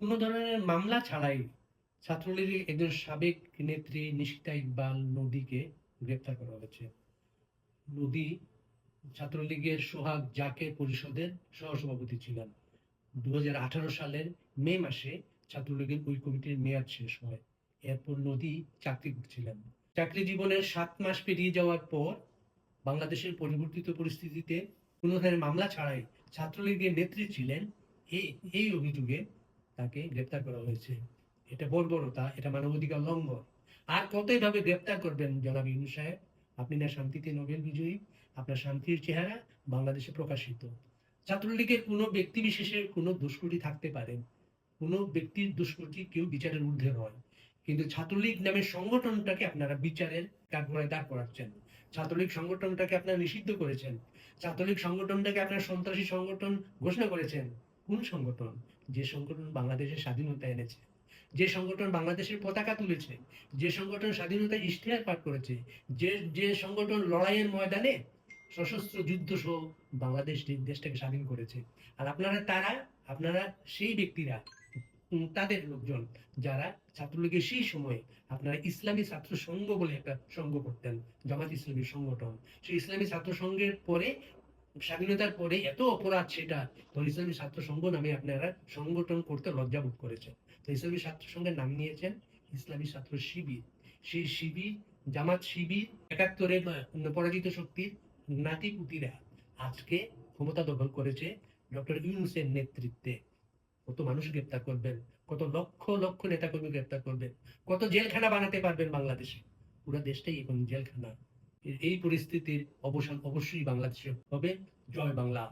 কোনো ধরনের মামলা ছাড়াই ছাত্রলীগের একজন সাবেক নেত্রী নিশিতা ইকবাল নদীকে গ্রেপ্তার করা হয়েছে। নদী ছাত্রলীগের সোহাগ জাকের পরিষদের সহসভাপতি ছিলেন। দুহাজার আঠারো সালের মে মাসে ছাত্রলীগের ওই কমিটির মেয়াদ শেষ হয়। এরপর নদী চাকরি করছিলেন। চাকরি জীবনের সাত মাস পেরিয়ে যাওয়ার পর বাংলাদেশের পরিবর্তিত পরিস্থিতিতে কোনো ধরনের মামলা ছাড়াই ছাত্রলীগের নেত্রী ছিলেন। এই এই অভিযোগে তাকে গ্রেপ্তার করা হয়েছে। এটা বর্বরতা এটা মানবাধিকার লঙ্ঘন। আর কতই ভাবে গ্রেপ্তার করবেন জনাব ইনু সাহেব? আপনি না শান্তিতে নোবেল বিজয়ী, আপনার শান্তির চেহারা বাংলাদেশে প্রকাশিত। ছাত্রলীগের কোনো ব্যক্তি বিশেষের কোনো দুষ্কৃতি থাকতে পারে। কোনো ব্যক্তির দুষ্কৃতি কেউ বিচারের ঊর্ধ্বে নয়। কিন্তু ছাত্রলীগ নামের সংগঠনটাকে আপনারা বিচারের কাঠগড়ায় দাঁড় করাচ্ছেন। ছাত্রলীগ সংগঠনটাকে আপনারা নিষিদ্ধ করেছেন। ছাত্রলীগ সংগঠনটাকে আপনার সন্ত্রাসী সংগঠন ঘোষণা করেছেন। কোন সংগঠন? যে সংগঠন বাংলাদেশের স্বাধীনতা এনেছে, যে সংগঠন বাংলাদেশের পতাকা তুলেছে, যে সংগঠন স্বাধীনতা ইশতেহার পাঠ করেছে, যে যে সংগঠন লড়াইয়ের ময়দানে সশস্ত্র যুদ্ধ সহ বাংলাদেশ দেশটাকে স্বাধীন করেছে। আর আপনারা তারা, আপনারা সেই ব্যক্তিরা তাদের লোকজন যারা ছাত্রলীগের সেই সময়ে আপনারা ইসলামী ছাত্র সংঘ বলে একটা সংঘ করতেন, জামাত ইসলামী সংগঠন। সেই ইসলামী ছাত্র সংঘের পরে স্বাধীনতার পরে এত অপরাধ সেটা। তো ইসলামী ছাত্র সংঘ নামে আপনারা সংগঠন করতে লজ্জাবোধ করেছেন। তো ইসলামী ছাত্র সংঘের নাম নিয়েছেন ইসলামী ছাত্র শিবির। সেই শিবির, জামাত শিবির, একাত্তরের পরাজিত শক্তির নাতিপুতিরা আজকে ক্ষমতা দখল করেছে ডক্টর ইউনুসের নেতৃত্বে। কত মানুষ গ্রেপ্তার করবেন, কত লক্ষ লক্ষ নেতাকর্মী গ্রেপ্তার করবেন, কত জেলখানা বানাতে পারবেন বাংলাদেশে। পুরো দেশটাই এখন জেলখানা। এই পরিস্থিতির অবসান অবশ্যই বাংলাদেশে হবে। জয় বাংলা।